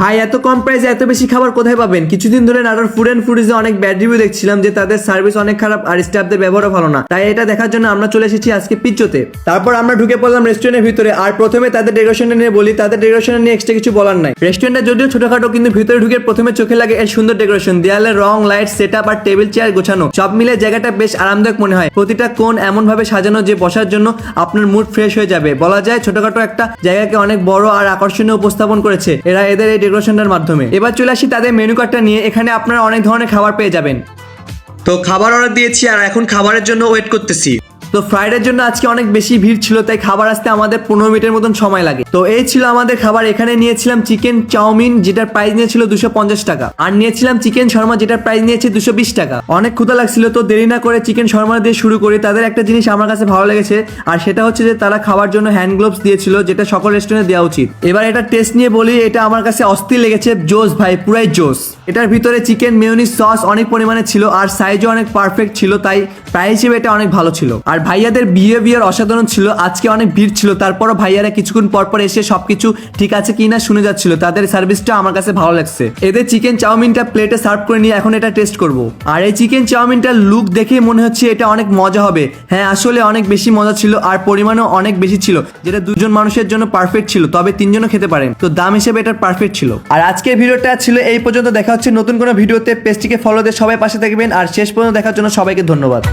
ভাই, এত কম প্রাইসে এত বেশি খাবার কোথায় পাবেন? কিছুদিন ধরে নাটোর ফুড অ্যান্ড ফুডিজে অনেক ব্যাড রিভিউ দেখছিলাম যে তাদের সার্ভিস অনেক খারাপ আর স্টাফদের ব্যবহারও ভালো না। তাই এটা দেখার জন্য আমরা চলে এসেছি আজকে পিচ্চোতে তারপর আমরা ঢুকে পড়লাম রেস্টুরেন্টের ভিতরে। আর প্রথমে তাদের ডেকোরেশনটা নিয়ে বলি, তাদের ডেকোরেশন নিয়ে এক্সট্রা কিছু বলার নাই। রেস্টুরেন্টটা যদিও ছোটখাটো, কিন্তু ভিতরে ঢুকে প্রথমে চোখে লাগে এর সুন্দর ডেকোরেশন দেয়ালে রং লাইট সেট আপ আর টেবিল চেয়ার গোছানো। সব মিলে জায়গাটা বেশ আরামদায়ক মনে হয়। প্রতিটা কোণ এমন ভাবে সাজানো যে বসার জন্য আপনার মুড ফ্রেশ হয়ে যাবে। বলা যায় ছোটখাটো একটা জায়গাকে অনেক বড় আর আকর্ষণীয় উপস্থাপন করেছে। এরা এদের এই ডেকোরেশনটার মাধ্যমে। এবার চলে আসি তাদের মেনু কার্ডটা নিয়ে, এখানে আপনারা অনেক ধরনের খাবার পেয়ে যাবেন। তো খাবার অর্ডার দিয়েছি আর এখন খাবারের জন্য ওয়েট করতেছি। তো ফ্রাইডের জন্য আজকে অনেক বেশি ভিড় ছিল, তাই খাবার আসতে আমাদের পনেরো মিনিটের মতন সময় লাগে। তো এই ছিল আমাদের খাবার, এখানে নিয়েছিলাম চিকেন চাউমিন, যেটার প্রাইস নিয়েছিল দুশো পঞ্চাশ টাকা। আর নিয়েছিলাম চিকেন শর্মা, যেটার প্রাইস নিয়েছে দুশো বিশ টাকা। অনেক ক্ষুধা লাগছিল, তো দেরি না করে চিকেন শর্মা দিয়ে শুরু করি। তাদের একটা জিনিস আমার কাছে ভালো লেগেছে, আর সেটা হচ্ছে যে তারা খাওয়ার জন্য হ্যান্ড গ্লোভস দিয়েছিল, যেটা সকল রেস্টুরেন্টে দেওয়া উচিত। এবার এটা টেস্ট নিয়ে বলি, এটা আমার কাছে অস্থির লেগেছে জোস ভাই, পুরাই জোস এটার ভিতরে চিকেন মেয়নিজ সস অনেক পরিমাণে ছিল, আর সাইজও অনেক পারফেক্ট ছিল, তাই প্রাইস হিসেবে এটা অনেক ভালো ছিল। আর ভাইয়াদের বিহেভিয়ার অসাধারণ ছিল, আজকে অনেক ভিড় ছিল। তারপরও ভাইয়ারা কিছুক্ষণ পর পর এসে সবকিছু ঠিক আছে কিনা শুনে যাচ্ছিল। তাদের সার্ভিসটা আমার কাছে ভালো লাগছে। এদের চিকেন চাউমিনটা প্লেটে সার্ভ করে নিয়ে এখন এটা টেস্ট করব। আর এই চিকেন চাউমিনটার লুক দেখে মনে হচ্ছে এটা অনেক মজা হবে। হ্যাঁ আসলে অনেক বেশি মজা ছিল আর পরিমাণও অনেক বেশি ছিল। যেটা দুজন মানুষের জন্য পারফেক্ট ছিল, তবে তিনজনও খেতে পারেন। তো দাম হিসেবে এটা পারফেক্ট ছিল। আর আজকের ভিডিওটা ছিল এই পর্যন্ত। দেখা হচ্ছে নতুন কোনো ভিডিওতে। পেজটিকে ফলো দিয়ে সবাই পাশে থাকবেন। আর শেষ পর্যন্ত দেখার জন্য সবাইকে ধন্যবাদ।